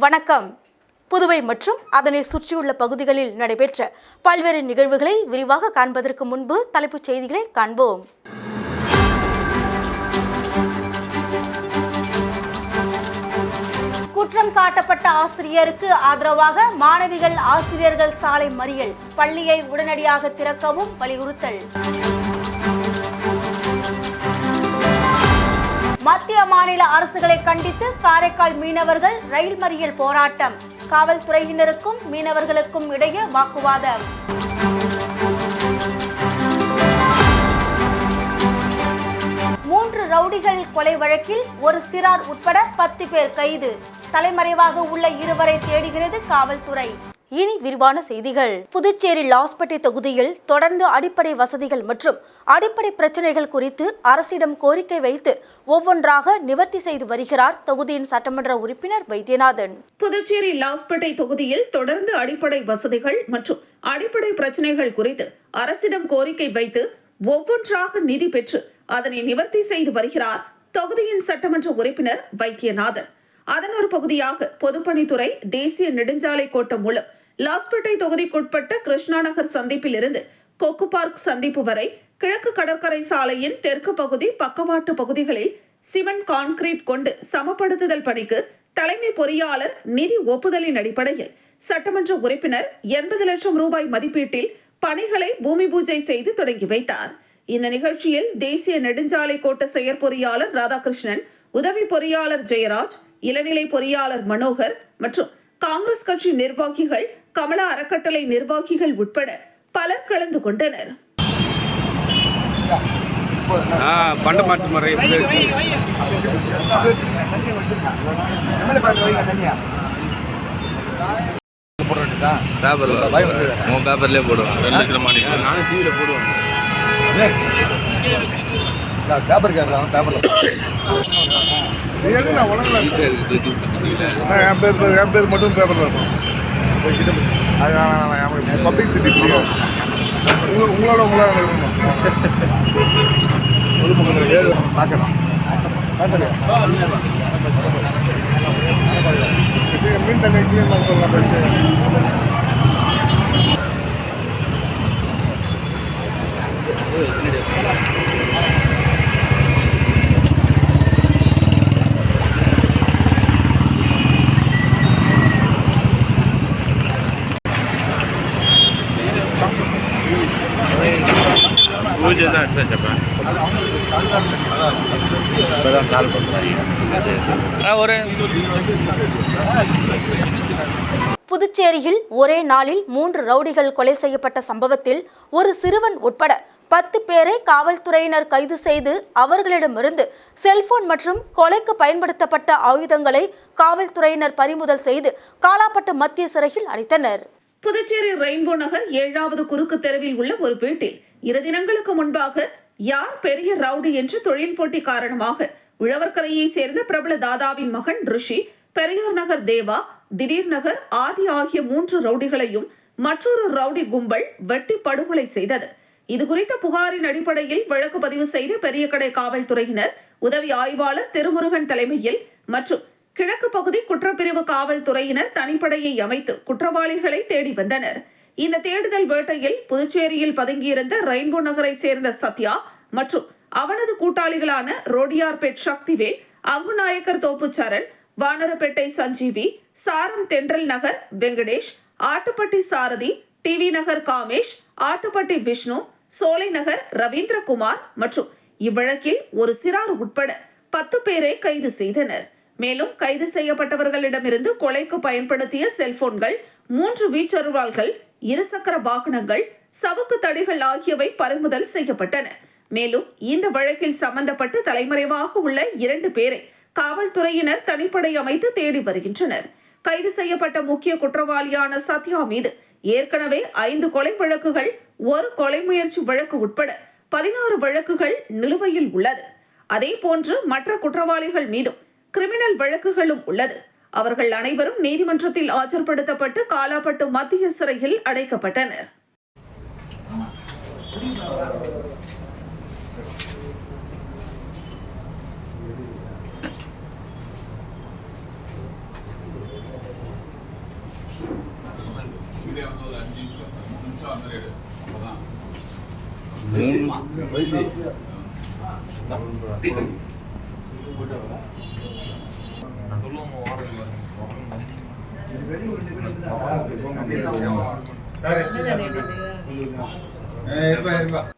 வணக்கம். புதுவை மற்றும் அதனை சுற்றியுள்ள பகுதிகளில் நடைபெற்ற பல்வேறு நிகழ்வுகளை விரிவாக காண்பதற்கு முன்பு தலைப்புச் செய்திகளை காண்போம். குற்றம் சாட்டப்பட்ட ஆசிரியருக்கு ஆதரவாக மாணவிகள் ஆசிரியர்கள் சாலை மறியல் பள்ளியை உடனடியாக திறக்கவும் வலியுறுத்தல். மத்திய மாநில அரசுகளை கண்டித்து காரைக்கால் மீனவர்கள் ரயில் மறியல் போராட்டம். காவல்துறையினருக்கும் மீனவர்களுக்கும் இடையே வாக்குவாதம். மூன்று ரவுடிகள் கொலை வழக்கில் ஒரு சிறார் உட்பட பத்து பேர் கைது. தலைமறைவாக உள்ள இருவரை தேடுகிறது காவல்துறை. இனி விரிவான செய்திகள். புதுச்சேரி லாஸ்பேட்டை தொகுதியில் தொடர்ந்து அடிப்படை வசதிகள் மற்றும் அடிப்படை பிரச்சனைகள் குறித்து அரசிடம் கோரிக்கை வைத்து ஒவ்வொன்றாக நிவர்த்தி செய்து வருகிறார் தொகுதியின் சட்டமன்ற உறுப்பினர் வைத்தியநாதன். புதுச்சேரி லாஸ்பேட்டை தொகுதியில் தொடர்ந்து அடிப்படை வசதிகள் மற்றும் அடிப்படை பிரச்சனைகள் குறித்து அரசிடம் கோரிக்கை வைத்து ஒவ்வொன்றாக நிதி பெற்று அதனை நிவர்த்தி செய்து வருகிறார் தொகுதியின் சட்டமன்ற உறுப்பினர் வைத்தியநாதன். அதன் ஒரு பகுதியாக பொதுப்பணித்துறை தேசிய நெடுஞ்சாலை கோட்டம் மூலம் லாஸ்பேட்டை தொகுதிக்குட்பட்ட கிருஷ்ணா நகர் சந்திப்பில் இருந்து கொக்கு பார்க் சந்திப்பு வரை கிழக்கு கடற்கரை சாலையின் தெற்கு பகுதி பக்கவாட்டு பகுதிகளில் சிமெண்ட் கான்கிரீட் கொண்டு சமப்படுத்துதல் பணிக்கு தலைமை பொறியாளர் நிதி ஒப்புதலின் அடிப்படையில் சட்டமன்ற உறுப்பினர் எண்பது லட்சம் ரூபாய் மதிப்பீட்டில் பணிகளை பூமி பூஜை செய்து தொடங்கி வைத்தார். இந்த நிகழ்ச்சியில் தேசிய நெடுஞ்சாலை கோட்ட செயற்பொறியாளர் ராதாகிருஷ்ணன் உதவி பொறியாளர் ஜெயராஜ் இளநிலை பொறியாளர் மனோகர் மற்றும் காங்கிரஸ் கட்சி நிர்வாகிகள் கமலா அறக்கட்டளை நிர்வாகிகள் உட்பட பலர் கலந்து கொண்டனர். ஆ பண்ட மாட்டு முறை பேப்பர்ல உன் பேப்பர்லயே போடுவான் ரெண்டு லட்சம் மாடி நானும் டிவியில் போடுவேன் பேப்பர் கேட்கலாம் பேப்பரில் ஈஸியாக இருக்குது என் பேர் என் பேர் மட்டும் பேப்பரில் இருக்கும். அது பப்ளிக் சிட்டி உங்களோட உங்களோட இருக்கணும் பொதுமக்கள் ஏழு சாக்கணும் மீன் தண்ணி கிளீன் பண்ண சொல்லலாம் பேசு தான் எடுத்து வச்சப்பேன் பண்ணுறாங்க ஒரு புதுச்சேரியில் ஒரே நாளில் மூன்று ரவுடிகள் கொலை செய்யப்பட்ட சம்பவத்தில் ஒரு சிறுவன் உட்பட பத்து பேரை காவல்துறையினர் கைது செய்து அவர்களிடமிருந்து செல்போன் மற்றும் கொலைக்கு பயன்படுத்தப்பட்ட ஆயுதங்களை காவல்துறையினர் பறிமுதல் செய்து காலாப்பட்டு மத்திய சிறையில் அடைத்தனர். புதுச்சேரி ரெயின்போ நகர் ஏழாவது குறுக்கு தெருவில் உள்ள ஒரு வீட்டில் இரு தினங்களுக்கு முன்பாக யார் பெரிய ரவுடி என்று தொழில் போட்டி காரணமாக உழவர்கரையை சேர்ந்த பிரபல தாதாவின் மகன் ரிஷி பெரியார் நகர் தேவா திடீர் நகர் ஆதி ஆகிய மூன்று ரவுடிகளையும் மற்றொரு ரவுடி கும்பல் வெட்டி படுகொலை செய்தது. இதுகுறித்த புகாரின் அடிப்படையில் வழக்கு பதிவு செய்த பெரியகடை காவல்துறையினர் உதவி ஆய்வாளர் திருமுருகன் தலைமையில் மற்றும் கிழக்கு பகுதி குற்றப்பிரிவு காவல்துறையினர் தனிப்படையை அமைத்து குற்றவாளிகளை தேடி வந்தனர். இந்த தேடுதல் வேட்டையில் புதுச்சேரியில் பதுங்கியிருந்த ரெயின்போ நகரை சேர்ந்த சத்யா மற்றும் அவனது கூட்டாளிகளான ரோடியார்பேட் சக்திவேல் அங்குநாயக்கர் தோப்பு சரண் வானரப்பேட்டை சஞ்சீவி சாரம் தென்றல் நகர் வெங்கடேஷ் ஆட்டுப்பட்டி சாரதி டிவி நகர் காமேஷ் ஆட்டுப்பட்டி விஷ்ணு சோலை நகர் ரவீந்திரகுமார் மற்றும் இவ்வழக்கில் ஒரு சிறார் உட்பட பத்து பேரை கைது செய்தனர். மேலும் கைது செய்யப்பட்டவர்களிடமிருந்து கொலைக்கு பயன்படுத்திய செல்போன்கள் மூன்று வீச்சருவாள்கள் இருசக்கர வாகனங்கள் சவுக்கு தடிகள் ஆகியவை பறிமுதல் செய்யப்பட்டன. மேலும் இந்த வழக்கில் சம்பந்தப்பட்டு தலைமறைவாக உள்ள இரண்டு பேரை காவல்துறையினர் தனிப்படை அமைத்து தேடி வருகின்றனர். கைது செய்யப்பட்ட முக்கிய குற்றவாளியான சத்யா மீது ஏற்கனவே ஐந்து கொலை வழக்குகள் ஒரு கொலை முயற்சி வழக்கு உட்பட பதினாறு வழக்குகள் நிலுவையில் உள்ளது. அதே போன்று மற்ற குற்றவாளிகள் மீதும் கிரிமினல் வழக்குகளும் உள்ளது. அவர்கள் அனைவரும் நீதிமன்றத்தில் ஆஜர்படுத்தப்பட்டு காலாப்பட்டு மத்திய சிறையில் அடைக்கப்பட்டனர். மூணு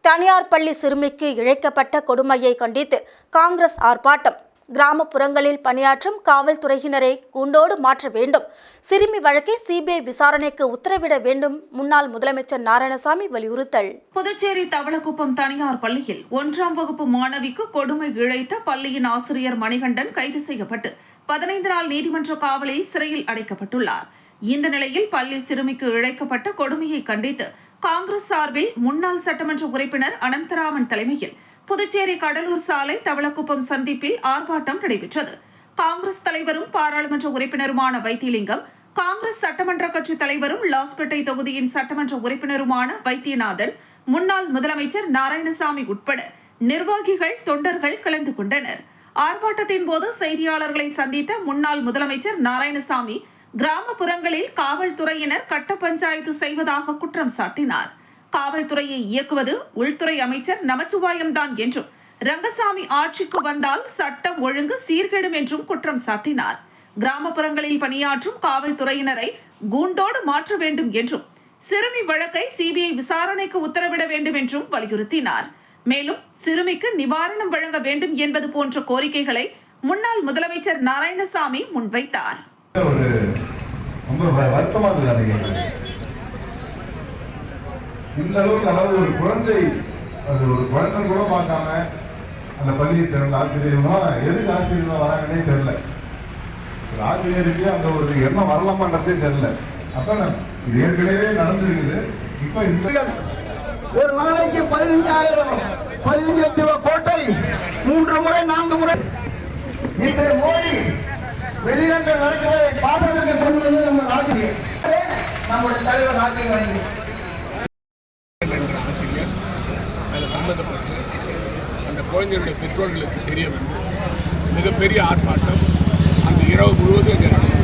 தனியார் பள்ளி சிறுமிக்கு இழைக்கப்பட்ட கொடுமையை கண்டித்து காங்கிரஸ் ஆர்ப்பாட்டம். கிராமப்புறங்களில் பணியாற்றும் காவல்துறையினரை கூண்டோடு மாற்ற வேண்டும். சிறுமி வழக்கை சிபிஐ விசாரணைக்கு உத்தரவிட வேண்டும் முன்னாள் முதலமைச்சர் நாராயணசாமி வலியுறுத்தல். புதுச்சேரி தவளக்குப்பம் தனியார் பள்ளியில் ஒன்றாம் வகுப்பு மாணவிக்கு கொடுமை இழைத்த பள்ளியின் ஆசிரியர் மணிகண்டன் கைது செய்யப்பட்டு பதினைந்து நாள் நீதிமன்ற காவலில் சிறையில் அடைக்கப்பட்டுள்ளார். இந்த நிலையில் பள்ளி சிறுமிக்கு இழைக்கப்பட்ட கொடுமையை கண்டித்து காங்கிரஸ் சார்பில் முன்னாள் சட்டமன்ற உறுப்பினர் அனந்தராமன் தலைமையில் புதுச்சேரி கடலூர் சாலை தவளக்குப்பம் சந்திப்பில் ஆர்ப்பாட்டம் நடைபெற்றது. காங்கிரஸ் தலைவரும் பாராளுமன்ற உறுப்பினருமான வைத்திலிங்கம் காங்கிரஸ் சட்டமன்ற கட்சி தலைவரும் லாஸ்பேட்டை தொகுதியின் சட்டமன்ற உறுப்பினருமான வைத்தியநாதன் முன்னாள் முதலமைச்சர் நாராயணசாமி உட்பட நிர்வாகிகள் தொண்டர்கள் கலந்து கொண்டனர். ஆர்ப்பாட்டத்தின் போது செய்தியாளர்களை சந்தித்த முன்னாள் முதலமைச்சர் நாராயணசாமி கிராமப்புறங்களில் காவல்துறையினர் கட்ட பஞ்சாயத்து செய்வதாக குற்றம் சாட்டினார். காவல்துறையை இயக்குவது உள்துறை அமைச்சர் நமச்சிவாயம்தான் என்றும் ரங்கசாமி ஆட்சிக்கு வந்தால் சட்டம் ஒழுங்கு சீர்கெடும் என்றும் குற்றம் சாட்டினார். கிராமப்புறங்களில் பணியாற்றும் காவல்துறையினரை கூண்டோடு மாற்ற வேண்டும் என்றும் சிறுமி வழக்கை சிபிஐ விசாரணைக்கு உத்தரவிட வேண்டும் என்றும் வலியுறுத்தினார். மேலும் சிறுமிக்கு நிவாரணம் வழங்க வேண்டும் என்பது போன்ற கோரிக்கைகளை முன்னாள் முதலமைச்சர் நாராயணசாமி முன்வைத்தார் ஒரு ரொம்ப வ- வருத்தமா இருந்தது அதை கேட்கறது. இந்த அளவுக்கு அதாவது ஒரு குழந்தை அது ஒரு குழந்தை கூட பார்க்காம அந்த பள்ளியை திறந்த ஆசிரியர்களா எதுக்கு ஆசிரியர்களா வராங்கன்னே தெரியல. ஒரு ஆசிரியருக்கு அந்த ஒரு எண்ணம் வரலாமான்றதே தெரியல. அப்ப இது ஏற்கனவே நடந்திருக்குது. இப்ப இந்த ஒரு நாளைக்கு பதினஞ்சாயிரம் பதினஞ்சு லட்சம் ரூபாய் கோட்டை மூன்று முறை நான்கு முறை. இன்று மோடி வெளிநாட்டில் நடக்கிறதை பார்ப்பதற்கு கொண்டு வந்து நம்ம ராஜ்ய நம்முடைய தலைவர் ராஜீவ் காந்தி என்ற ஆசிரியர் அதில் சம்பந்தப்பட்டு அந்த குழந்தைகளுடைய பெற்றோர்களுக்கு தெரிய வந்து மிகப்பெரிய ஆர்ப்பாட்டம் அந்த இரவு முழுவதும் இங்கே நடந்தது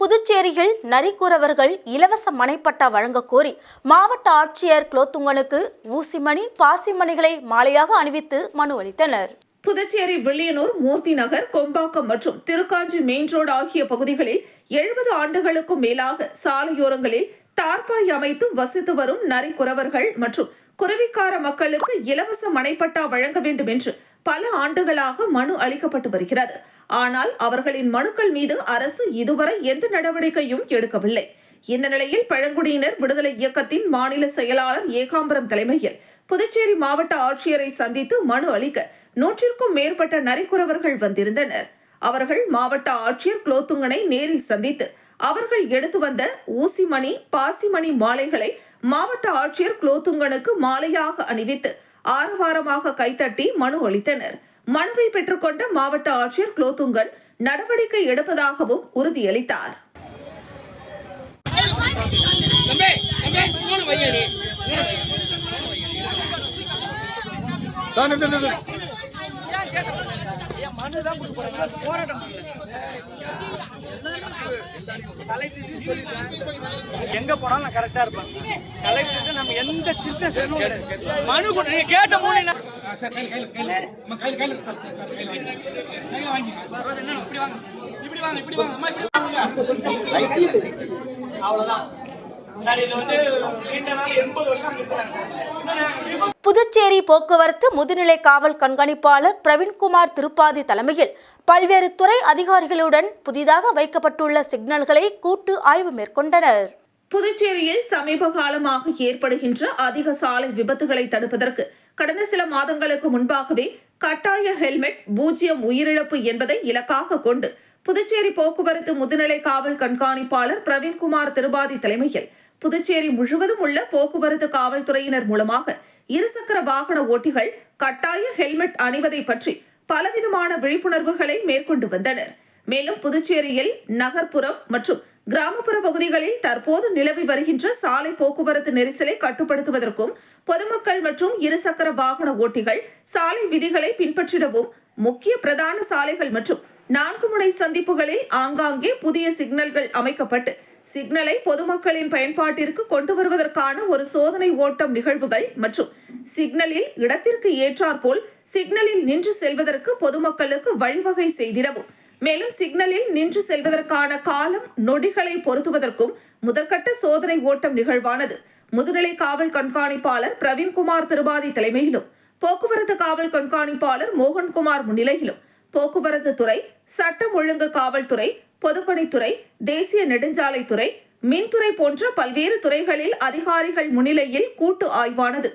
புதுச்சேரியில் நரிக்குறவர்கள் இலவச மனைப்பட்டா வழங்கக் கோரி மாவட்ட ஆட்சியர் குலோத்துங்கனுக்கு ஊசிமணி பாசிமணிகளை மாலையாக அணிவித்து மனு அளித்தனர். புதுச்சேரி வில்லியனூர் மூர்த்தி நகர் கொம்பாக்கம் மற்றும் திருக்காஞ்சி மெயின் ரோடு ஆகிய பகுதிகளில் எழுபது ஆண்டுகளுக்கும் மேலாக சாலையோரங்களில் தார்பாய் அமைத்து வசித்து வரும் நரிக்குறவர்கள் மற்றும் குருவிக்கார மக்களுக்கு இலவச மனைப்பட்டா வழங்க வேண்டும் என்று பல ஆண்டுகளாக மனு அளிக்கப்பட்டு வருகிறது. ஆனால் அவர்களின் மனுக்கள் மீது அரசு இதுவரை எந்த நடவடிக்கையும் எடுக்கவில்லை. இந்த நிலையில் பழங்குடியினர் விடுதலை இயக்கத்தின் மாநில செயலாளர் ஏகாம்பரம் தலைமையில் புதுச்சேரி மாவட்ட ஆட்சியரை சந்தித்து மனு அளிக்க நூற்றிற்கும் மேற்பட்ட நரிக்குறவர்கள் வந்திருந்தனர். அவர்கள் மாவட்ட ஆட்சியர் குலோத்துங்கனை நேரில் சந்தித்து அவர்கள் எடுத்து வந்த ஊசிமணி பாசிமணி மாலைகளை மாவட்ட ஆட்சியர் குலோத்துங்கனுக்கு மாலையாக அணிவித்து ஆரவாரமாக கைத்தட்டி மனு அளித்தனர். மனுவை பெற்றுக்கொண்ட மாவட்ட ஆட்சியர் குலோத்துங்கன் நடவடிக்கை எடுப்பதாகவும் உறுதியளித்தார். எங்க போனாலும் நான் கரெக்டா இருப்பேன். கலெக்டருக்கு நம்ம எந்த சின்ன செலவும் கிடையாது மனு நீங்க கேட்ட வாங்க அவ்வளவுதான். புதுச்சேரி போக்குவரத்து முதுநிலை காவல் கண்காணிப்பாளர் பிரவீன்குமார் திருப்பாதி தலைமையில் பல்வேறு துறை அதிகாரிகளுடன் புதிதாக வைக்கப்பட்டுள்ள சிக்னல்களை கூட்டு ஆய்வு மேற்கொண்டனர். புதுச்சேரியில் சமீப காலமாக ஏற்படுகின்ற அதிக சாலை விபத்துகளை தடுப்பதற்கு கடந்த சில மாதங்களுக்கு முன்பாகவே கட்டாய ஹெல்மெட் பூஜ்ஜியம் உயிரிழப்பு என்பதை இலக்காக கொண்டு புதுச்சேரி போக்குவரத்து முதுநிலை காவல் கண்காணிப்பாளர் பிரவீன்குமார் திருபாதி தலைமையில் புதுச்சேரி முழுவதும் உள்ள போக்குவரத்து காவல்துறையினர் மூலமாக இருசக்கர வாகன ஓட்டிகள் கட்டாய ஹெல்மெட் அணிவதை பற்றி பலவிதமான விழிப்புணர்வுகளை மேற்கொண்டு வந்தனர். மேலும் புதுச்சேரியில் நகர்ப்புறம் மற்றும் கிராமப்புற பகுதிகளில் தற்போது நிலவி வருகின்ற சாலை போக்குவரத்து நெரிசலை கட்டுப்படுத்துவதற்கும் பொதுமக்கள் மற்றும் இருசக்கர வாகன ஓட்டிகள் சாலை விதிகளை பின்பற்றிடவும் முக்கிய பிரதான சாலைகள் மற்றும் நான்கு முனை சந்திப்புகளில் ஆங்காங்கே புதிய சிக்னல்கள் அமைக்கப்பட்டு சிக்னலை பொதுமக்களின் பயன்பாட்டிற்கு கொண்டு வருவதற்கான ஒரு சோதனை ஓட்டம் நிகழ்வுகள் மற்றும் சிக்னலில் இடத்திற்கு ஏற்றாற்போல் சிக்னலில் நின்று செல்வதற்கு பொதுமக்களுக்கு வழிவகை செய்திடவும். மேலும் சிக்னலில் நின்று செல்வதற்கான காலம் நொடிகளை பொருத்துவதற்கும் முதற்கட்ட சோதனை ஓட்டம் நிகழ்வானது. முதுநிலை காவல் கண்காணிப்பாளர் பிரவீன்குமார் திருபாதி தலைமையிலும் போக்குவரத்து காவல் கண்காணிப்பாளர் மோகன்குமார் முன்னிலையிலும் போக்குவரத்து துறை சட்டம் ஒழுங்கு காவல்துறை பொதுப்பணித்துறை தேசிய நெடுஞ்சாலைத்துறை மின்துறை போன்ற பல்வேறு துறைகளில் அதிகாரிகள் முன்னிலையில் கூட்டு ஆய்வானது.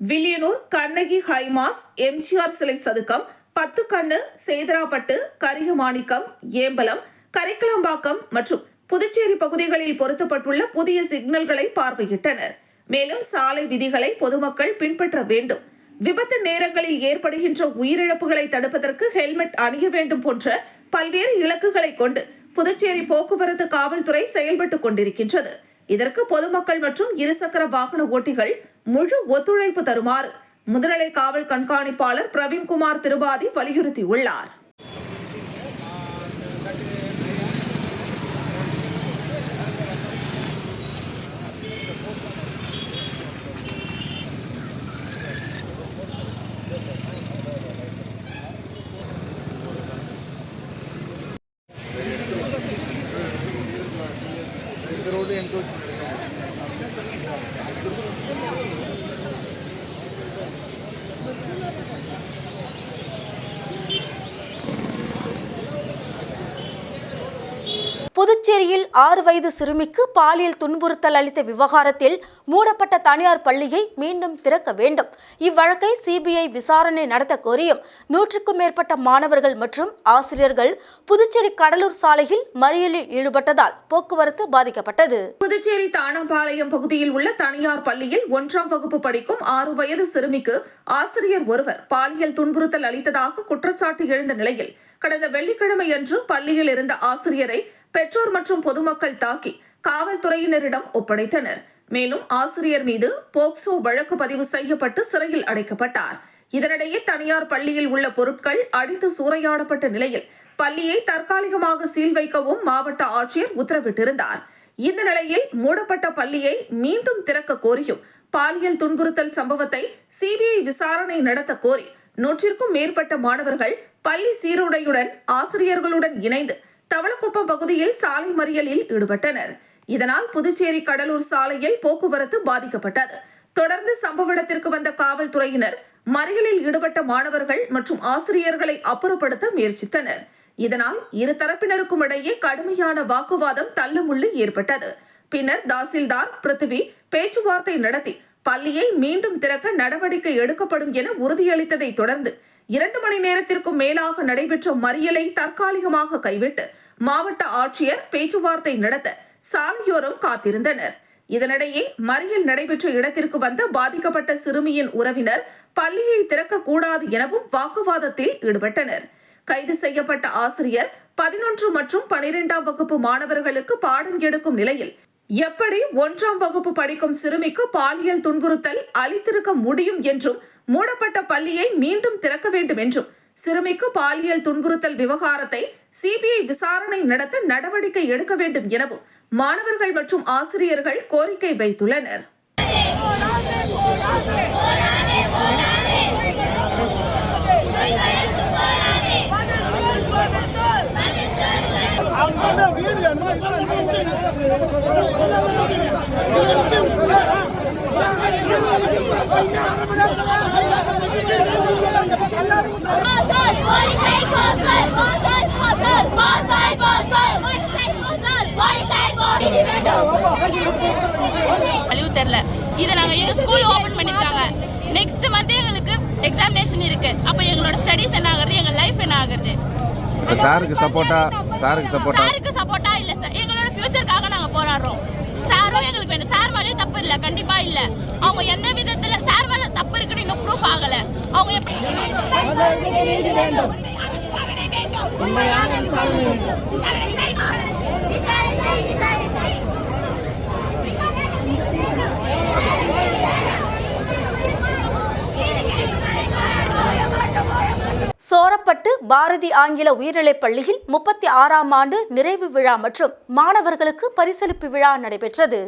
வில்லியனூர் கண்ணகி ஹைமாஸ் எம்ஜிஆர் சிலை சதுக்கம் பத்து கண்ணு சேதராப்பட்டு கரியமாணிக்கம் ஏம்பலம் கரைக்கலம்பாக்கம் மற்றும் புதுச்சேரி பகுதிகளில் பொருத்தப்பட்டுள்ள புதிய சிக்னல்களை பார்வையிட்டனர். மேலும் சாலை விதிகளை பொதுமக்கள் பின்பற்ற வேண்டும். விபத்து நேரங்களில் ஏற்படுகின்ற உயிரிழப்புகளை தடுப்பதற்கு ஹெல்மெட் அணிய வேண்டும் போன்ற பல்வேறு இலக்குகளை கொண்டு புதுச்சேரி போக்குவரத்து காவல்துறை செயல்பட்டுக் கொண்டிருக்கின்றது. இதற்கு பொதுமக்கள் மற்றும் இருசக்கர வாகன ஓட்டிகள் முழு ஒத்துழைப்பு தருமாறு முதுநிலை காவல் கண்காணிப்பாளர் பிரவீன்குமார் திருபாதி வலியுறுத்தியுள்ளார். புதுச்சேரியில் ஆறு வயது சிறுமிக்கு பாலியல் துன்புறுத்தல் அளித்த விவகாரத்தில் மூடப்பட்ட தனியார் பள்ளியை மீண்டும் திறக்க வேண்டும். இவ்வழக்கை சிபிஐ விசாரணை நடத்த கோரியும் நூற்றுக்கும் மேற்பட்ட மாணவர்கள் மற்றும் ஆசிரியர்கள் புதுச்சேரி கடலூர் சாலையில் மறியலில் ஈடுபட்டதால் போக்குவரத்து பாதிக்கப்பட்டது. புதுச்சேரி தாணம்பாளையம் பகுதியில் உள்ள தனியார் பள்ளியில் ஒன்றாம் வகுப்பு படிக்கும் ஆறு வயது சிறுமிக்கு ஆசிரியர் ஒருவர் பாலியல் துன்புறுத்தல் அளித்ததாக குற்றச்சாட்டு எழுந்த நிலையில் கடந்த வெள்ளிக்கிழமை அன்று பள்ளியில் இருந்த ஆசிரியரை பெற்றோர் மற்றும் பொதுமக்கள் தாக்கி காவல்துறையினரிடம் ஒப்படைத்தனர். மேலும் ஆசிரியர் மீது போக்சோ வழக்கு பதிவு செய்யப்பட்டு சிறையில் அடைக்கப்பட்டார். இதனிடையே தனியார் பள்ளியில் உள்ள பொருட்கள் அடித்து சூறையாடப்பட்ட நிலையில் பள்ளியை தற்காலிகமாக சீல் வைக்கவும் மாவட்ட ஆட்சியர் உத்தரவிட்டிருந்தார். இந்த நிலையில் மூடப்பட்ட பள்ளியை மீண்டும் திறக்க கோரியும் பாலியல் துன்புறுத்தல் சம்பவத்தை சிபிஐ விசாரணை நடத்த கோரி நூற்றிற்கும் மேற்பட்ட மாணவர்கள் பள்ளி சீருடையுடன் ஆசிரியர்களுடன் இணைந்து தவளக்குப்பம் பகுதியில் சாலை மறியலில் ஈடுபட்டனர். இதனால் புதுச்சேரி கடலூர் சாலையில் போக்குவரத்து பாதிக்கப்பட்டது. தொடர்ந்து சம்பவ இடத்திற்கு வந்த காவல்துறையினர் மறியலில் ஈடுபட்ட மாணவர்கள் மற்றும் ஆசிரியர்களை அப்புறப்படுத்த முயற்சித்தனர். இதனால் இரு தரப்பினருக்கும் இடையே கடுமையான வாக்குவாதம் தள்ளுமுள்ளு ஏற்பட்டது. பின்னர் தாசில்தார் பிருத்திவி பேச்சுவார்த்தை நடத்தி பள்ளியை மீண்டும் திறக்க நடவடிக்கை எடுக்கப்படும் என உறுதியளித்ததை தொடர்ந்து இரண்டு மணி நேரத்திற்கும் மேலாக நடைபெற்ற மறியலை தற்காலிகமாக கைவிட்டு மாவட்ட ஆட்சியர் பேச்சுவார்த்தை நடத்த சாலையோரம் காத்திருந்தனர். இதனிடையே மறியல் நடைபெற்ற இடத்திற்கு வந்த பாதிக்கப்பட்ட சிறுமியின் உறவினர் பள்ளியை திறக்க கூடாது எனவும் வாக்குவாதத்தில் ஈடுபட்டனர். கைது செய்யப்பட்ட ஆசிரியர் பதினொன்று மற்றும் பனிரெண்டாம் வகுப்பு மாணவர்களுக்கு பாடம் எடுக்கும் நிலையில் எப்படி ஒன்றாம் வகுப்பு படிக்கும் சிறுமிக்கு பாலியல் துன்புறுத்தல் அளித்திருக்க முடியும் என்றும் மூடப்பட்ட பள்ளியை மீண்டும் திறக்க வேண்டும் என்றும் சிறுமிக்கு பாலியல் துன்புறுத்தல் விவகாரத்தை சிபிஐ விசாரணை நடத்த நடவடிக்கை எடுக்க வேண்டும் எனவும் மாணவர்கள் மற்றும் ஆசிரியர்கள் கோரிக்கை வைத்துள்ளனர் Basal, Polisai Basal, Basal, அழிவு தெரில இதை நாங்கள் எங்கள் ஸ்கூல் ஓப்பன் பண்ணியிருக்காங்க நெக்ஸ்ட் மந்த் எங்களுக்கு எக்ஸாமினேஷன் இருக்கு. அப்போ எங்களோட ஸ்டடீஸ் என்ன ஆகுறது? எங்கள் லைஃப் என்ன ஆகுறது? சாருக்கு சப்போர்ட்டா? சாருக்கு சப்போர்ட்டா? சாருக்கு சப்போர்ட்டா இல்ல சார். எங்களோட ஃபியூச்சருக்காக நாங்க போராடுறோம். சாரும் எங்களுக்கு வேணும். சார் மேலேயும் தப்பு இல்ல. கண்டிப்பா இல்ல. அவங்க எந்த விதத்துல சார் மேல தப்பு இருக்குன்னு இன்னும் ப்ரூஃப் ஆகல. அவங்க எப்படி சோரப்பட்டு சோரப்பட்டு பாரதி ஆங்கில உயர்நிலைப் பள்ளியில் முப்பத்தி ஆறாம் ஆண்டு நிறைவு விழா மற்றும் மாணவர்களுக்கு பரிசளிப்பு விழா நடைபெற்றது.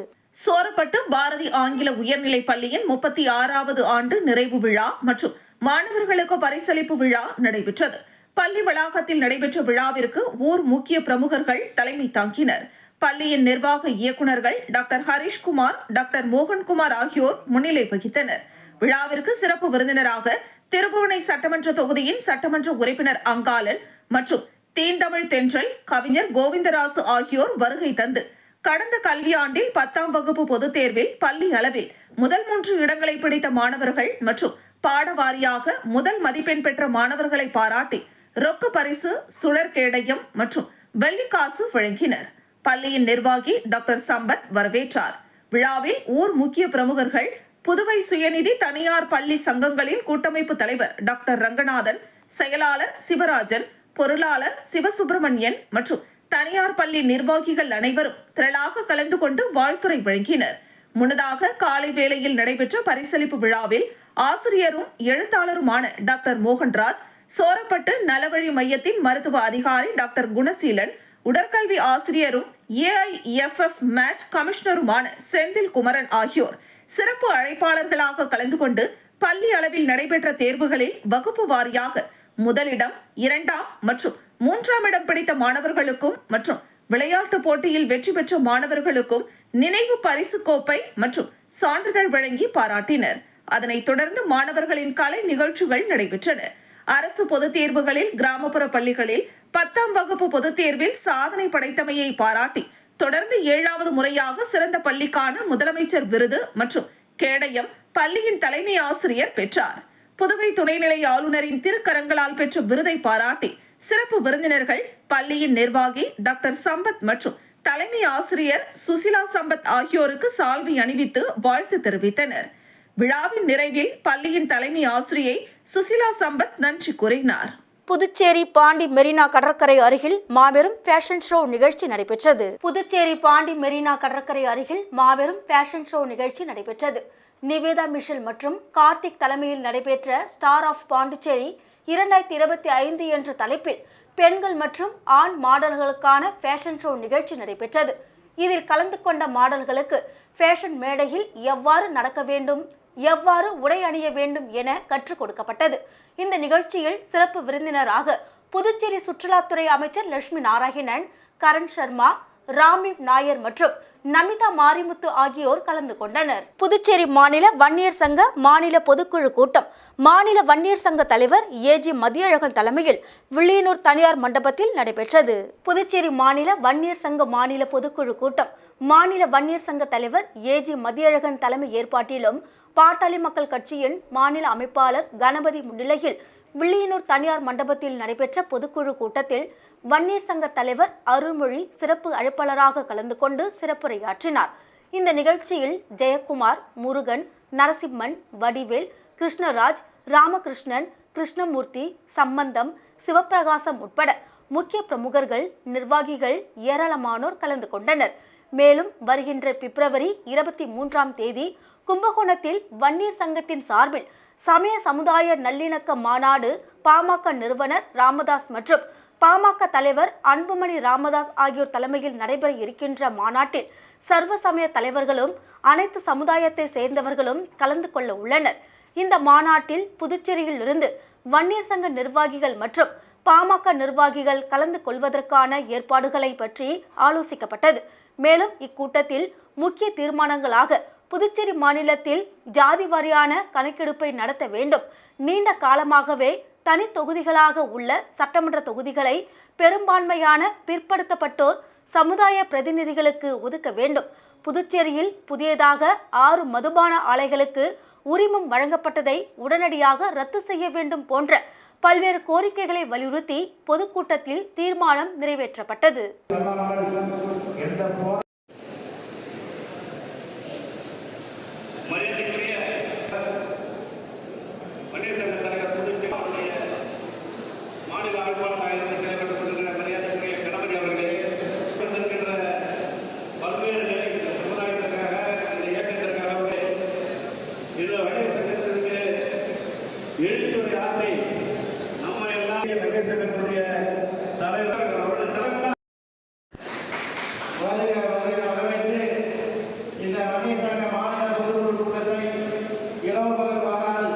சோரப்பட்டு பாரதி ஆங்கில உயர்நிலைப் பள்ளியின் முப்பத்தி ஆறாவது ஆண்டு நிறைவு விழா மற்றும் மாணவர்களுக்கு பரிசளிப்பு விழா நடைபெற்றது. பள்ளி வளாகத்தில் நடைபெற்ற விழாவிற்கு ஊர் முக்கிய பிரமுகர்கள் தலைமை தாங்கினர். பள்ளியின் நிர்வாக இயக்குநர்கள் டாக்டர் ஹரிஷ்குமார் டாக்டர் மோகன்குமார் ஆகியோர் முன்னிலை வகித்தனர். விழாவிற்கு சிறப்பு விருந்தினராக திருபுவனை சட்டமன்ற தொகுதியின் சட்டமன்ற உறுப்பினர் அங்காளன் மற்றும் தீந்தமிழ் தென்றல் கவிஞர் கோவிந்தராசு ஆகியோர் வருகை தந்து. கடந்த கல்வியாண்டில் பத்தாம் வகுப்பு பொதுத் தேர்வில் பள்ளி அளவில் முதல் மூன்று இடங்களை பிடித்த மாணவர்கள் மற்றும் பாடவாரியாக முதல் மதிப்பெண் பெற்ற மாணவர்களை பாராட்டி ரொக்க பரிசு சுழற் கேடயம் மற்றும் வெள்ளிக்காசு வழங்கினர். பள்ளியின் நிர்வாகி டாக்டர் சம்பத் வரவேற்றார். விழாவில் ஊர் முக்கிய பிரமுகர்கள் புதுவை சுயநிதி தனியார் பள்ளி சங்கங்களின் கூட்டமைப்பு தலைவர் டாக்டர் ரங்கநாதன் செயலாளர் சிவராஜன் பொருளாளர் சிவசுப்பிரமணியன் மற்றும் தனியார் பள்ளி நிர்வாகிகள் அனைவரும் திரளாக கலந்து கொண்டு வாழ்த்துரை வழங்கினர். முன்னதாக காலை வேளையில் நடைபெற்ற பரிசளிப்பு விழாவில் ஆசிரியரும் எழுத்தாளருமான டாக்டர் மோகன்ராஜ் சோரப்பட்டு நலவழி மையத்தின் மருத்துவ அதிகாரி டாக்டர் குணசீலன் உடற்கல்வி ஆசிரியரும் ஏஐஎஃப்எஃப் மேட்ச் கமிஷனருமான செந்தில் குமரன் ஆகியோர் சிறப்பு அழைப்பாளர்களாக கலந்து கொண்டு பள்ளி அளவில் நடைபெற்ற தேர்வுகளில் வகுப்பு வாரியாக முதலிடம் இரண்டாம் மற்றும் மூன்றாம் இடம் பிடித்த மாணவர்களுக்கும் மற்றும் விளையாட்டு போட்டியில் வெற்றி பெற்ற மாணவர்களுக்கும் நினைவு பரிசு கோப்பை மற்றும் சான்றிதழ் வழங்கி பாராட்டினர். அதனைத் தொடர்ந்து மாணவர்களின் கலை நிகழ்ச்சிகள் நடைபெற்றன. அரசு பொதுத் தேர்வுகளில் கிராமப்புற பள்ளிகளில் பத்தாம் வகுப்பு பொதுத் தேர்வில் சாதனை படைத்தமையை பாராட்டி தொடர்ந்து ஏழாவது முறையாக சிறந்த பள்ளிக்கான முதலமைச்சர் விருது மற்றும் கேடயம் பள்ளியின் தலைமை ஆசிரியர் பெற்றார். புதுவை துணைநிலை ஆளுநரின் திருக்கரங்களால் பெற்ற விருதை பாராட்டி சிறப்பு விருந்தினர்கள் பள்ளியின் நிர்வாகி டாக்டர் சம்பத் மற்றும் தலைமை ஆசிரியர் சுசிலா சம்பத் ஆகியோருக்கு சால்வை அணிவித்து வாழ்த்து தெரிவித்தனர். விழாவின் நிறைவில் பள்ளியின் தலைமை ஆசிரியை சுசிலா சம்பத் நன்றி கூறினார். புதுச்சேரி பாண்டி மெரினா கடற்கரை அருகில் மாபெரும் ஃபேஷன் ஷோ நிகழ்ச்சி நடைபெற்றது. புதுச்சேரி பாண்டி மெரினா கடற்கரை அருகில் மாபெரும் ஃபேஷன் ஷோ நிகழ்ச்சி நடைபெற்றது. நிவேதா மிஷல் மற்றும் கார்த்திக் தலைமையில் நடைபெற்ற ஸ்டார் ஆஃப் பாண்டிச்சேரி இரண்டாயிரத்தி இருபத்தி ஐந்து என்ற தலைப்பில் பெண்கள் மற்றும் ஆண் மாடல்களுக்கான ஃபேஷன் ஷோ நிகழ்ச்சி நடைபெற்றது. இதில் கலந்து கொண்ட மாடல்களுக்கு ஃபேஷன் மேடையில் எவ்வாறு நடக்க வேண்டும் எவ்வாறு உடை அணிய வேண்டும் என கற்றுக் கொடுக்கப்பட்டது. இந்த நிகழ்ச்சியில் சிறப்பு விருந்தினராக புதுச்சேரி சுற்றுலாத்துறை அமைச்சர் லட்சுமி நாராயணன் கரண் சர்மா ராமிவ் நாயர் மற்றும் நமிதா மாரிமுத்து ஆகியோர் கலந்து கொண்டனர். புதுச்சேரி மாநில வன்னியர் சங்க மாநில பொதுக்குழு கூட்டம். மாநில வன்னியர் சங்க தலைவர் ஏஜி மதியழகன் தலைமையில் வில்லியனூர் தனியார் மண்டபத்தில் நடைபெற்றது. புதுச்சேரி மாநில வன்னியர் சங்க மாநில பொதுக்குழு கூட்டம். மாநில வன்னியர் சங்க தலைவர் ஏஜி மதியழகன் தலைமை ஏற்பாட்டிலும் பாட்டாளி மக்கள் கட்சியின் மாநில அமைப்பாளர் கணபதி முன்னிலையில் வில்லியனூர் தனியார் மண்டபத்தில் நடைபெற்ற பொதுக்குழு கூட்டத்தில் வன்னியர் சங்க தலைவர் அருள்மொழி சிறப்பு அழைப்பாளராக கலந்து கொண்டு சிறப்புரையாற்றினார். இந்த நிகழ்ச்சியில் ஜெயக்குமார் முருகன் நரசிம்மன் வடிவேல் கிருஷ்ணராஜ் ராமகிருஷ்ணன் கிருஷ்ணமூர்த்தி சம்பந்தம் சிவப்பிரகாசம் உட்பட முக்கிய பிரமுகர்கள் நிர்வாகிகள் ஏராளமானோர் கலந்து கொண்டனர். மேலும் வருகின்ற பிப்ரவரி இருபத்தி மூன்றாம் தேதி கும்பகோணத்தில் வன்னியர் சங்கத்தின் சார்பில் சமய சமுதாய நல்லிணக்க மாநாடு பாமக நிறுவனர் ராமதாஸ் மற்றும் பாமக தலைவர் அன்புமணி ராமதாஸ் ஆகியோர் தலைமையில் நடைபெற இருக்கின்ற மாநாட்டில் சர்வ சமய தலைவர்களும் அனைத்து சமுதாயத்தை சேர்ந்தவர்களும் கலந்து கொள்ள உள்ளனர். இந்த மாநாட்டில் புதுச்சேரியில் இருந்து வன்னியர் சங்க நிர்வாகிகள் மற்றும் பாமக நிர்வாகிகள் கலந்து கொள்வதற்கான ஏற்பாடுகளை பற்றி ஆலோசிக்கப்பட்டது. மேலும் இக்கூட்டத்தில் முக்கிய தீர்மானங்களாக புதுச்சேரி மாநிலத்தில் ஜாதி வாரியான கணக்கெடுப்பை நடத்த வேண்டும். நீண்ட காலமாகவே தனி தொகுதிகளாக உள்ள சட்டமன்ற தொகுதிகளை பெரும்பான்மையான பிற்படுத்தப்பட்டோர் சமுதாய பிரதிநிதிகளுக்கு ஒதுக்க வேண்டும். புதுச்சேரியில் புதியதாக ஆறு மதுபான ஆலைகளுக்கு உரிமம் வழங்கப்பட்டதை உடனடியாக ரத்து செய்ய வேண்டும் போன்ற பல்வேறு கோரிக்கைகளை வலியுறுத்தி பொதுக்கூட்டத்தில் தீர்மானம் நிறைவேற்றப்பட்டது மரியாதைக்குரிய வன்னியர் சங்க தலைவர் புதுச்சேரி அவருடைய மாநில அமைப்பாளராக இருந்து செயல்பட்டுக் கொண்டிருக்கிற மரியாதைக்குரிய கணபதி அவர்களே வந்திருக்கின்ற பல்வேறு நிலை சமுதாயத்திற்காக இந்த இயக்கத்திற்காக இது வன்னியர் சங்கத்திற்கு எழுச்சியுடைய ஆசை நம்ம எல்லாம் வன்னியர் சங்க வருக வருக வரவேற்று இந்த மணியக்காக மாநில பொதுக்குழு கூட்டத்தை இரவு பகல் பாராது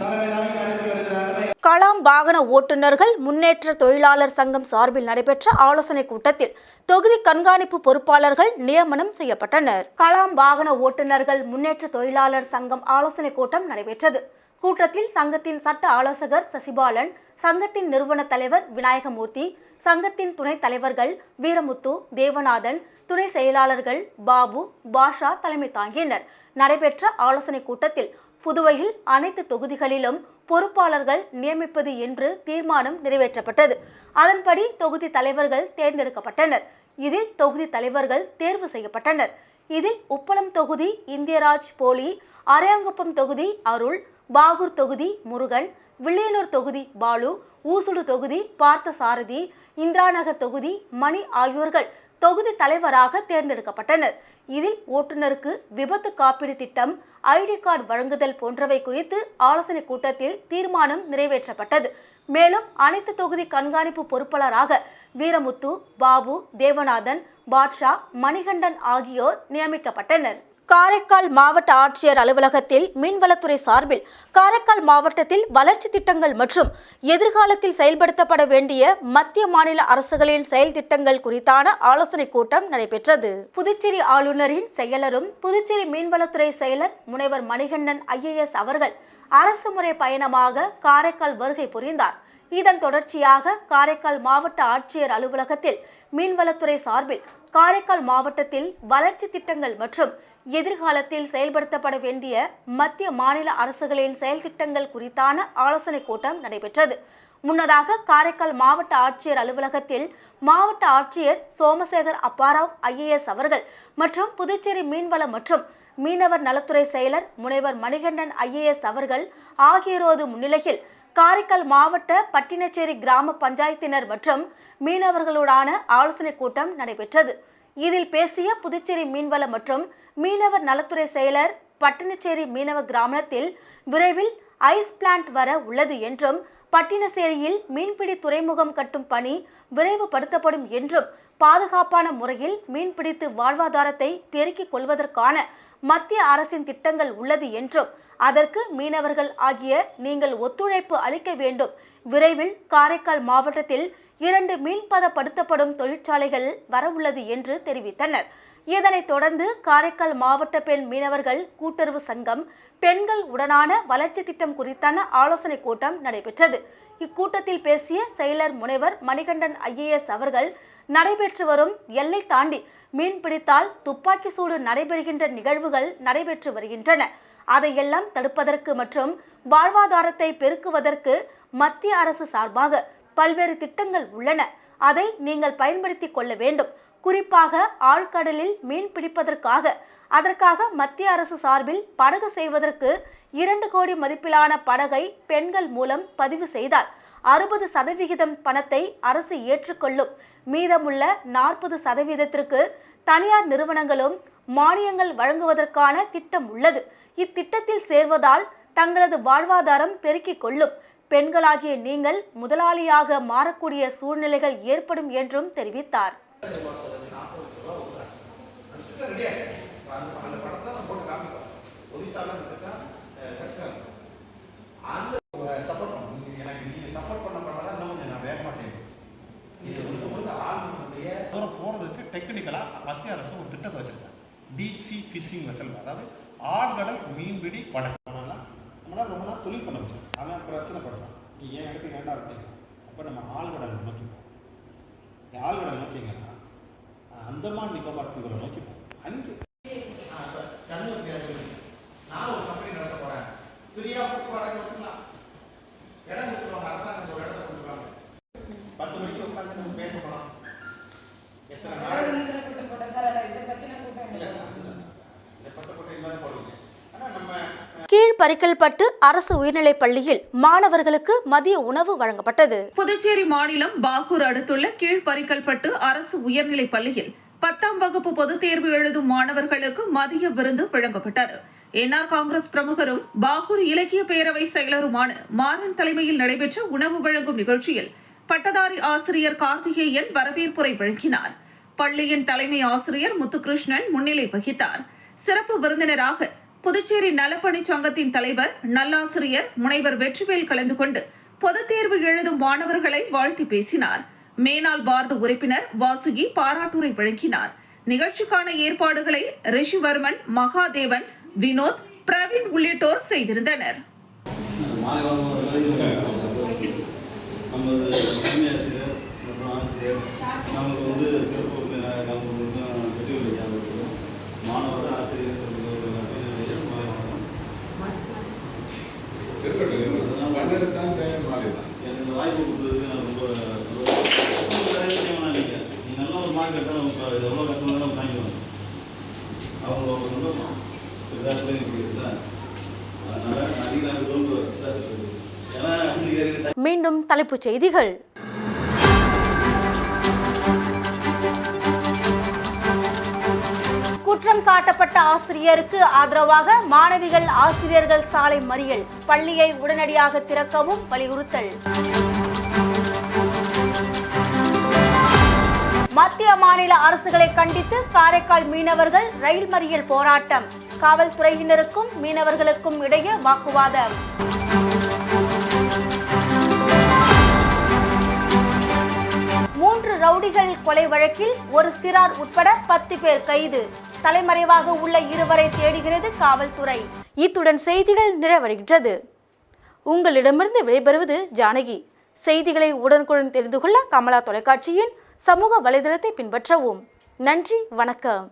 தலைமை தாங்கி நடத்தி வருகிற அருமை கலாம் வாகன ஓட்டுநர்கள் முன்னேற்ற தொழிலாளர் சங்கம் சார்பில் நடைபெற்ற ஆலோசனைக் கூட்டத்தில் தொகுதி கண்காணிப்பு பொறுப்பாளர்கள் நியமனம் செய்யப்பட்டனர். கலாம் வாகன ஓட்டுநர்கள் முன்னேற்ற தொழிலாளர் சங்கம் ஆலோசனைக் கூட்டம் நடைபெற்றது. கூட்டத்தில் சங்கத்தின் சட்ட ஆலோசகர் சசிபாலன் சங்கத்தின் நிறுவன தலைவர் விநாயகமூர்த்தி சங்கத்தின் துணைத் தலைவர்கள் வீரமுத்து தேவநாதன் துணை செயலாளர்கள் பாபு பாஷா தலைமை தாங்கினர். நடைபெற்ற ஆலோசனைக் கூட்டத்தில் புதுவையில் அனைத்து தொகுதிகளிலும் பொறுப்பாளர்கள் நியமிப்பது என்று தீர்மானம் நிறைவேற்றப்பட்டது. அதன்படி தொகுதி தலைவர்கள் தேர்ந்தெடுக்கப்பட்டனர். இதில் தொகுதி தலைவர்கள் தேர்வு செய்யப்பட்டனர். இதில் உப்பளம் தொகுதி இந்தியராஜ் போலி அரையாங்குப்பம் தொகுதி அருள் பாகூர் தொகுதி முருகன் வில்லியனூர் தொகுதி பாலு ஊசுடு தொகுதி பார்த்த சாரதி இந்திராநகர் தொகுதி மணி ஆகியோர்கள் தொகுதி தலைவராக தேர்ந்தெடுக்கப்பட்டனர். இதில் ஓட்டுநருக்கு விபத்து காப்பீடு திட்டம் ஐடி கார்டு வழங்குதல் போன்றவை குறித்து ஆலோசனை கூட்டத்தில் தீர்மானம் நிறைவேற்றப்பட்டது. மேலும் அனைத்து தொகுதி கண்காணிப்பு பொறுப்பாளராக வீரமுத்து பாபு தேவநாதன் பாட்ஷா மணிகண்டன் ஆகியோர் நியமிக்கப்பட்டனர். காரைக்கால் மாவட்ட ஆட்சியர் அலுவலகத்தில் மீன்வளத்துறை சார்பில் காரைக்கால் மாவட்டத்தில் வளர்ச்சி திட்டங்கள் மற்றும் எதிர்காலத்தில் செயல்படுத்தப்பட வேண்டிய மத்திய மாநில அரசுகளின் செயல் திட்டங்கள் குறித்தான ஆலோசனைக் கூட்டம் நடைபெற்றது. புதுச்சேரி ஆளுநரின் செயலரும் புதுச்சேரி மீன்வளத்துறை செயலர் முனைவர் மணிகண்டன் ஐஏஎஸ் அவர்கள் அரசு முறை பயணமாக காரைக்கால் வருகை புரிந்தார். இதன் தொடர்ச்சியாக காரைக்கால் மாவட்ட ஆட்சியர் அலுவலகத்தில் மீன்வளத்துறை சார்பில் காரைக்கால் மாவட்டத்தில் வளர்ச்சி திட்டங்கள் மற்றும் எதிர்காலத்தில் செயல்படுத்தப்பட வேண்டிய மத்திய மாநில அரசுகளின் செயல் திட்டங்கள் குறித்தான ஆலோசனைக் கூட்டம் நடைபெற்றது. முன்னதாக காரைக்கால் மாவட்ட ஆட்சியர் அலுவலகத்தில் மாவட்ட ஆட்சியர் சோமசேகர் அப்பாராவ் ஐஏஎஸ் அவர்கள் மற்றும் புதுச்சேரி மீன்வளம் மற்றும் மீனவர் நலத்துறை செயலர் முனைவர் மணிகண்டன் ஐஏஎஸ் அவர்கள் ஆகியோரது முன்னிலையில் காரைக்கால் மாவட்ட பட்டினச்சேரி கிராம பஞ்சாயத்தினர் மற்றும் மீனவர்களுடான ஆலோசனைக் கூட்டம் நடைபெற்றது. இதில் பேசிய புதுச்சேரி மீன்வளம் மற்றும் மீனவர் நலத்துறை செயலர் பட்டினச்சேரி மீனவ கிராமத்தில் விரைவில் ஐஸ் பிளான்ட் வர உள்ளது என்றும் பட்டினச்சேரியில் மீன்பிடி துறைமுகம் கட்டும் பணி விரைவுபடுத்தப்படும் என்றும் பாதுகாப்பான முறையில் மீன்பிடித்து வாழ்வாதாரத்தை பெருக்கிக் கொள்வதற்கான மத்திய அரசின் திட்டங்கள் உள்ளது என்றும் அதற்கு மீனவர்கள் ஆகிய நீங்கள் ஒத்துழைப்பு அளிக்க வேண்டும். விரைவில் காரைக்கால் மாவட்டத்தில் இரண்டு மீன்பதப்படுத்தப்படும் தொழிற்சாலைகள் வரவுள்ளது என்று தெரிவித்தனர். இதனைத் தொடர்ந்து காரைக்கால் மாவட்ட பெண் மீனவர்கள் கூட்டுறவு சங்கம் பெண்கள் உடனான வளர்ச்சி திட்டம் குறித்தான ஆலோசனைக் கூட்டம் நடைபெற்றது. இக்கூட்டத்தில் பேசிய செயலர் முனைவர் மணிகண்டன் ஐஏஎஸ் அவர்கள் நடைபெற்று வரும் எல்லை தாண்டி மீன் பிடித்தால் துப்பாக்கி சூடு நடைபெறுகின்ற நிகழ்வுகள் நடைபெற்று வருகின்றன. அதையெல்லாம் தடுப்பதற்கு மற்றும் வாழ்வாதாரத்தை பெருக்குவதற்கு மத்திய அரசு சார்பாக பல்வேறு திட்டங்கள் உள்ளன. அதை நீங்கள் பயன்படுத்தி கொள்ள வேண்டும். குறிப்பாக ஆழ்கடலில் மீன் பிடிப்பதற்காக. அதற்காக மத்திய அரசு சார்பில் படகு செய்வதற்கு இரண்டு கோடி மதிப்பிலான படகை பெண்கள் மூலம் பதிவு செய்தால் அறுபது சதவிகிதம் பணத்தை அரசு ஏற்றுக்கொள்ளும். மீதமுள்ள நாற்பது சதவீதத்திற்கு தனியார் நிறுவனங்களும் மானியங்கள் வழங்குவதற்கான திட்டம் உள்ளது. இத்திட்டத்தில் சேர்வதால் தங்களது வாழ்வாதாரம் பெருக்கிக் கொள்ளும். பெண்களாகிய நீங்கள் முதலாளியாக மாறக்கூடிய சூழ்நிலைகள் ஏற்படும் என்றும் தெரிவித்தார். சப்போர்ட் பண்ணும் நீங்க எனக்கு நீங்க சப்போர்ட் பண்ண பண்ணதான் இன்னும் கொஞ்சம் நான் வேகமா செய்வேன் இது வந்து வந்து ஆளுநருடைய தூரம் டெக்னிக்கலாக டெக்னிக்கலா மத்திய அரசு ஒரு திட்டத்தை வச்சிருக்காங்க. டீப் சி ஃபிஷிங் வெசல் அதாவது ஆழ்கடல் மீன்பிடி படகு நம்மளால் நம்மளால ரொம்ப நாள் தொழில் பண்ண முடியும். அவன் பிரச்சனை படுறான் நீ ஏன் இடத்துக்கு வேண்டாம் அப்படின்னு அப்போ நம்ம ஆழ்கடல் நோக்கி போவோம். ஆழ்கடல் நோக்கிங்கன்னா அந்தமான் நிக்கோபார் நோக்கிப்போம் நோக்கி போவோம். அங்கே நான் ஒரு கம்பெனி நடத்த போறேன் ஃப்ரீயா ப்ராடக்ட் வச்சுக்கலாம் இடம் கொடுத்துருவாங்க அரசாங்கம் ஒரு இடத்த கொடுத்துருவாங்க பத்து மணிக்கு உட்காந்து நம்ம பேச போனோம் எத்தனை நாள் இல்ல, அதுதான். இந்த பத்து கோட்டை மாதிரி போடுவீங்க ஆனா நம்ம கரிக்கல்பட்டு அரசு உயர்நிலைப் பள்ளியில் மாணவர்களுக்கு மதிய உணவு வழங்கப்பட்டது. புதுச்சேரி மாநிலம் பாகூர் அடுத்துள்ள கீழ்பரிக்கல்பட்டு அரசு உயர்நிலைப் பள்ளியில் பத்தாம் வகுப்பு பொதுத் தேர்வு எழுதும் மாணவர்களுக்கு மதிய விருந்து வழங்கப்பட்டது. என்ஆர் காங்கிரஸ் பிரமுகரும் பாகூர் இலக்கிய பேரவை செயலருமான மாறன் தலைமையில் நடைபெற்ற உணவு வழங்கும் நிகழ்ச்சியில் பட்டதாரி ஆசிரியர் கார்த்திகேயன் வரவேற்புரை வழங்கினார். பள்ளியின் தலைமை ஆசிரியர் முத்துகிருஷ்ணன் முன்னிலை வகித்தார். சிறப்பு விருந்தினராக புதுச்சேரி நலப்பணி சங்கத்தின் தலைவர் நல்லாசிரியர் முனைவர் வெற்றிவேல் கலந்து கொண்டு பொதுத் தேர்வு எழுதும் மாணவர்களை வாழ்த்தி பேசினார். மேனாள் பாரத உறுப்பினர் வாசுகி பாராட்டுரை வழங்கினார். நிகழ்ச்சிக்கான ஏற்பாடுகளை ரிஷிவர்மன் மகாதேவன் வினோத் பிரவீன் உள்ளிட்டோர் செய்திருந்தனர். நமது ஆசிரியர் நமக்கு வந்து சிறப்பு விருந்தினர் நமக்கு வந்து வெற்றி விளையாடுறது மாணவர் ஆசிரியர் எனக்கு வாய்ப்பு கொடுத்ததுக்கு நான் ரொம்ப நீங்கள் நீ நல்ல கட்டணும் மார்க் இது எவ்வளோ கஷ்டம் நம்ம தாங்கிக்கணும். அவங்க ஒரு சந்தோஷம். இதாக பிள்ளைங்க இருக்குதா? அதனால் அதிக நாங்கள் ஏன்னா மீண்டும் தலைப்புச் செய்திகள். குற்றம் சாட்டப்பட்ட ஆசிரியருக்கு ஆதரவாக மாணவிகள் ஆசிரியர்கள் சாலை மறியல். பள்ளியை உடனடியாக திறக்கவும் வலியுறுத்தல். மத்திய மாநில அரசுகளை கண்டித்து காரைக்கால் மீனவர்கள் ரயில் மறியல் போராட்டம். காவல்துறையினருக்கும் மீனவர்களுக்கும் இடையே வாக்குவாதம். மூன்று ரவுடிகள் கொலை வழக்கில் ஒரு சிறார் உட்பட பத்து பேர் கைது. தலைமறைவாக உள்ள இருவரை தேடுகிறது காவல்துறை. இத்துடன் செய்திகள் நிறைவடைகின்றது. உங்களிடமிருந்து விடைபெறுவது ஜானகி. செய்திகளை உடனுக்குடன் தெரிந்து கொள்ள கமலா தொலைக்காட்சியின் சமூக வலைதளத்தை பின்பற்றவும். நன்றி வணக்கம்.